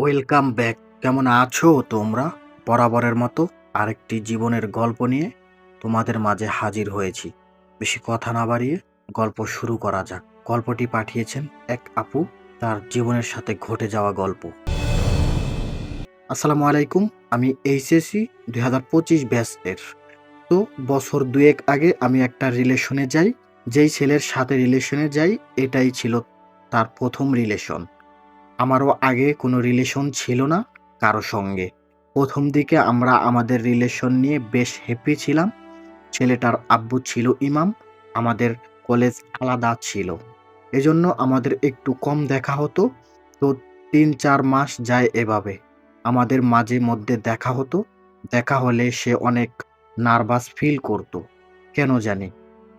Welcome back. কেমন আছো তোমরা? বরাবরের মতো আরেকটি জীবনের গল্প নিয়ে তোমাদের মাঝে হাজির হয়েছি। বেশি কথা না বাড়িয়ে গল্প শুরু করা যাক। গল্পটি পাঠিয়েছেন এক আপু। তার জীবনের সাথে ঘটে যাওয়া গল্প। আসসালামু আলাইকুম, আমি এইচএসসি দুই হাজার পঁচিশ ব্যাচের। তো বছর দুয়েক আগে আমি একটা রিলেশনে যাই। যেই ছেলের সাথে রিলেশনে যাই, এটাই ছিল তার প্রথম রিলেশন। আমারও আগে কোনো রিলেশন ছিল না কারও সঙ্গে। প্রথম দিকে আমরা আমাদের রিলেশন নিয়ে বেশ হ্যাপি ছিলাম। ছেলেটার আব্বু ছিল ইমাম, আমাদের কলেজ আলাদা ছিল। এজন্য আমাদের একটু কম দেখা হতো। তো তিন চার মাস যায় এভাবে। আমাদের মাঝে মধ্যে দেখা হতো। দেখা হলে সে অনেক নার্ভাস ফিল করতো। কেন জানি?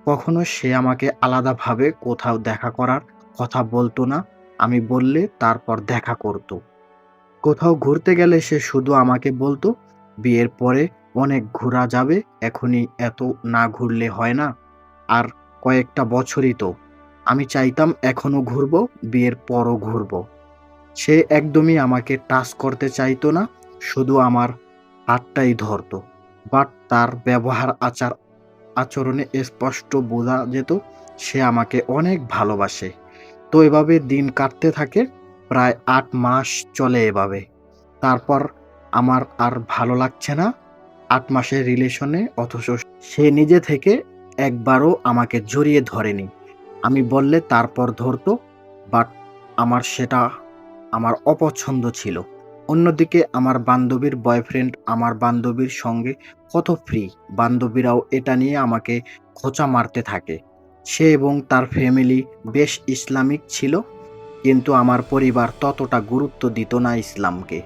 কখনো সে আমাকে আলাদাভাবে কোথাও দেখা করার কথা বলতো না। আমি বললে তারপর দেখা করত। কোথাও ঘুরতে গেলে সে শুধু আমাকে বলতো, বিয়ের পরে অনেক ঘোরা যাবে, এখনই এত না ঘুরলে হয় না। আর কয়েকটা বছরই তো। আমি চাইতাম এখনও ঘুরবো, বিয়ের পরও ঘুরবো। সে একদমই আমাকে টাচ করতে চাইতো না, শুধু আমার হাতটাই ধরতো। বাট তার ব্যবহার আচার, আচরণে স্পষ্ট বোঝা যেত, সে আমাকে অনেক ভালোবাসে। তো এভাবে দিন কাটতে থাকে, প্রায় আট মাস চলে এভাবে। তারপর আমার আর ভালো লাগছে না আট মাসের রিলেশনে অথচ সে নিজে থেকে একবারও আমাকে জড়িয়ে ধরেনি। আমি বললে তারপর ধরতো বাট আমার সেটা আমার অপছন্দ ছিল। অন্যদিকে আমার বান্ধবীর বয়ফ্রেন্ড আমার বান্ধবীর সঙ্গে কত ফ্রি বান্ধবীরাও এটা নিয়ে আমাকে খোঁচা মারতে থাকে। সে এবং তার ফ্যামিলি বেশ ইসলামিক ছিল, কিন্তু আমার পরিবার ততটা গুরুত্ব দিত না ইসলামকে।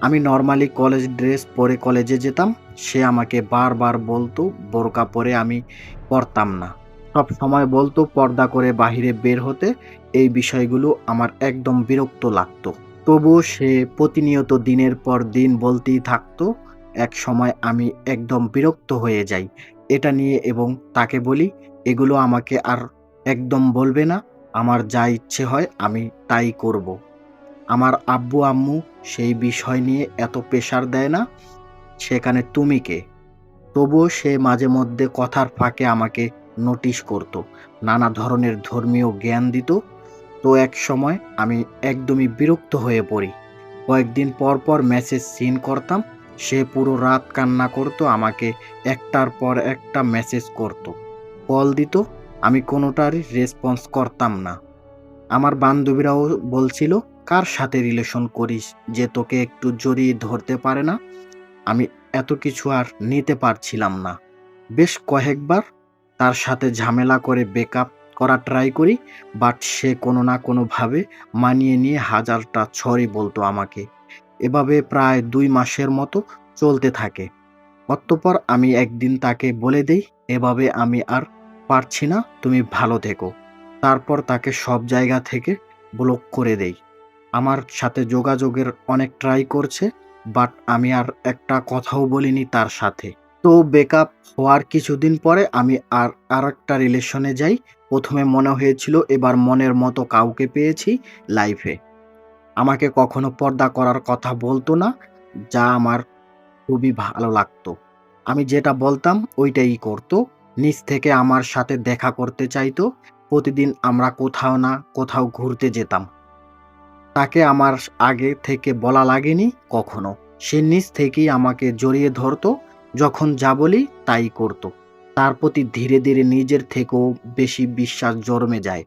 আমি নর্মালি কলেজ ড্রেস পরে কলেজে যেতাম, সে আমাকে বারবার বলতো, বোরকা পরে আমি পরতাম না। সব সময় বলতো, পর্দা করে বাহিরে বের হতে, এই বিষয়গুলো আমার একদম বিরক্ত লাগতো। তবুও সে প্রতিনিয়ত দিনের পর দিন বলতেই থাকতো, এক সময় আমি একদম বিরক্ত হয়ে যাই। এটা নিয়ে এবং তাকে বলি এগুলো আমাকে আর একদম বলবে না। আমার যা ইচ্ছে হয় আমি তাই করব। আমার আব্বু আম্মু সেই বিষয় নিয়ে এত প্রেশার দেয় না। সেখানে তুমি কে? তবুও সে মাঝে মধ্যে কথার ফাঁকে আমাকে নোটিশ করত। নানা ধরনের ধর্মীয় জ্ঞান দিত। তো এক সময় আমি একদমই বিরক্ত হয়ে পড়ি। কয়েকদিন পর পর মেসেজ সিন করতাম। সে পুরো রাত কান্না করতো, আমাকে একটার পর একটা মেসেজ করতো। কল দিত, আমি কোনোটারই রেসপন্স করতাম না। আমার বান্ধবীরাও বলছিল, কার সাথে রিলেশন করিস? যে তোকে একটু জড়িয়ে ধরতে পারে না? আমি এত কিছু আর নিতে পারছিলাম না। বেশ কয়েকবার তার সাথে ঝামেলা করে বেকআপ করা ট্রাই করি বাট সে কোনো না কোনোভাবে মানিয়ে নিয়ে হাজারটা ছড়ি বলতো আমাকে। এভাবে প্রায় দুই মাসের মতো চলতে থাকে। অতঃপর আমি একদিন তাকে বলে দেই, এভাবে আমি আর পারছি না, তুমি ভালো থেকো। তারপর তাকে সব জায়গা থেকে ব্লক করে দেই। আমার সাথে যোগাযোগের অনেক ট্রাই করছে বাট আমি আর একটা কথাও বলিনি তার সাথে। তো বেকআপ হওয়ার কিছুদিন পরে আমি আর আর একটা রিলেশনে যাই। প্রথমে মনে হয়েছিল এবার মনের মতো কাউকে পেয়েছি লাইফে আমাকে কখনো পর্দা করার কথা বলতো না, যা আমার খুবই ভালো লাগতো। আমি যেটা বলতাম ওইটাই করতো। নিজ থেকে আমার সাথে দেখা করতে চাইতো, প্রতিদিন আমরা কোথাও না কোথাও ঘুরতে যেতাম। তাকে আমার আগে থেকে বলা লাগেনি কখনো। সে নিজ থেকেই আমাকে জড়িয়ে ধরতো, যখন যা বলি তাই করত। তার প্রতি ধীরে ধীরে নিজের থেকেও বেশি বিশ্বাস জন্মে যায়।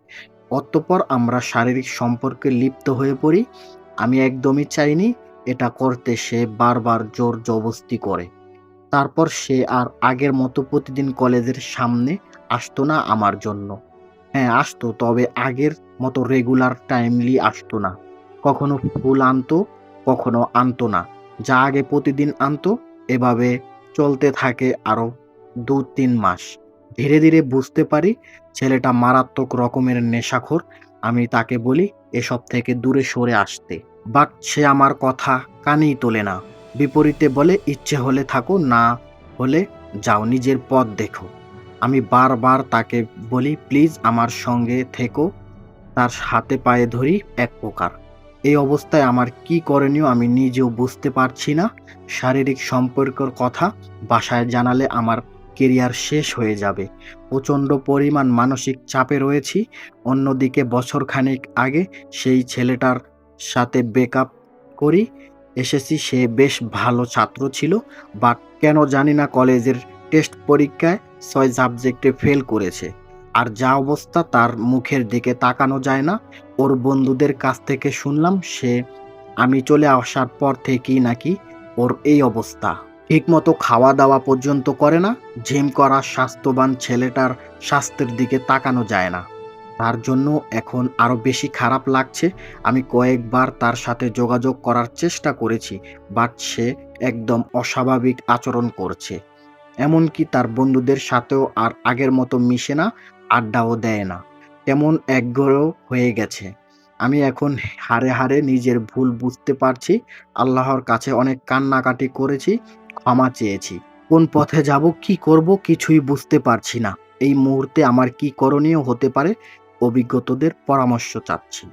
অতঃপর আমরা শারীরিক সম্পর্কে লিপ্ত হয়ে পড়ি। আমি একদমই চাইনি এটা করতে সে বারবার জোর জবস্তি করে। তারপর সে আর আগের মতো প্রতিদিন কলেজের সামনে আসতো না আমার জন্য। হ্যাঁ আসতো, তবে আগের মতো রেগুলার টাইমলি আসতো না। কখনো ফুল আনতো, কখনো আনতো না। যা আগে প্রতিদিন আনতো, এভাবে চলতে থাকে আরও দু তিন মাস। ধীরে ধীরে বুঝতে পারি ছেলেটা মারাত্মক রকমের নেশাখোর। আমি তাকে বলি, এসব থেকে দূরে সরে আসতে। বাট সে আমার কথা কানেই তোলে না। বিপরীতে বলে, ইচ্ছে হলে থাকো, না হলে যাও নিজের পথ দেখো। আমি বারবার তাকে বলি, প্লিজ আমার সঙ্গে থেকো, তার হাতে পায়ে ধরি, এক প্রকার। এই অবস্থায় আমার কি করণীয় আমি নিজেও বুঝতে পারছি না। শারীরিক সম্পর্কের কথা বাসায় জানালে আমার কেরিয়ার শেষ হয়ে যাবে। প্রচণ্ড পরিমাণ মানসিক চাপে রয়েছি। অন্যদিকে বছরখানেক আগে সেই ছেলেটার সাথে ব্রেকআপ করি। এসেছি, সে বেশ ভালো ছাত্র ছিল, বা কেন জানি না কলেজের টেস্ট পরীক্ষায় ছয় সাবজেক্টে ফেল করেছে। আর যা অবস্থা তার মুখের দিকে তাকানো যায় না। ওর বন্ধুদের কাছ থেকে শুনলাম, সে আমি চলে আসার পর থেকেই নাকি ওর এই অবস্থা। ঠিকমতো খাওয়া দাওয়া পর্যন্ত করে না, জিম করা স্বাস্থ্যবান ছেলেটার স্বাস্থ্যের দিকে তাকানো যায় না। তার জন্য এখন আরও বেশি খারাপ লাগছে। আমি কয়েকবার তার সাথে যোগাযোগ করার চেষ্টা করেছি, বাট সে একদম অস্বাভাবিক আচরণ করছে। এমনকি তার বন্ধুদের সাথেও আর আগের মতো মিশে না, আড্ডাও দেয় না। তেমন একঘরেও হয়ে গেছে। আমি এখন হারে হারে নিজের ভুল বুঝতে পারছি, আল্লাহর কাছে অনেক কান্নাকাটি করেছি, ক্ষমা চেয়েছি। কোন পথে যাব, কি করব কিছুই বুঝতে পারছি না। এই মুহূর্তে আমার কি করণীয় হতে পারে অভিজ্ঞতাদের পরামর্শ চাচ্ছি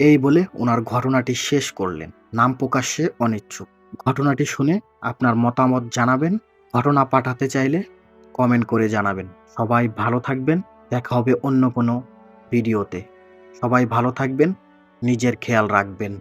এই বলে ওনার ঘটনাটি শেষ করলেন। নাম প্রকাশ্যে অনিচ্ছুক। ঘটনাটি শুনে আপনার মতামত জানাবেন। ঘটনা পাঠাতে চাইলে কমেন্ট করে জানাবেন। সবাই ভালো থাকবেন। দেখা হবে অন্য কোনো ভিডিওতে। সবাই ভালো থাকবেন। নিজের খেয়াল রাখবেন।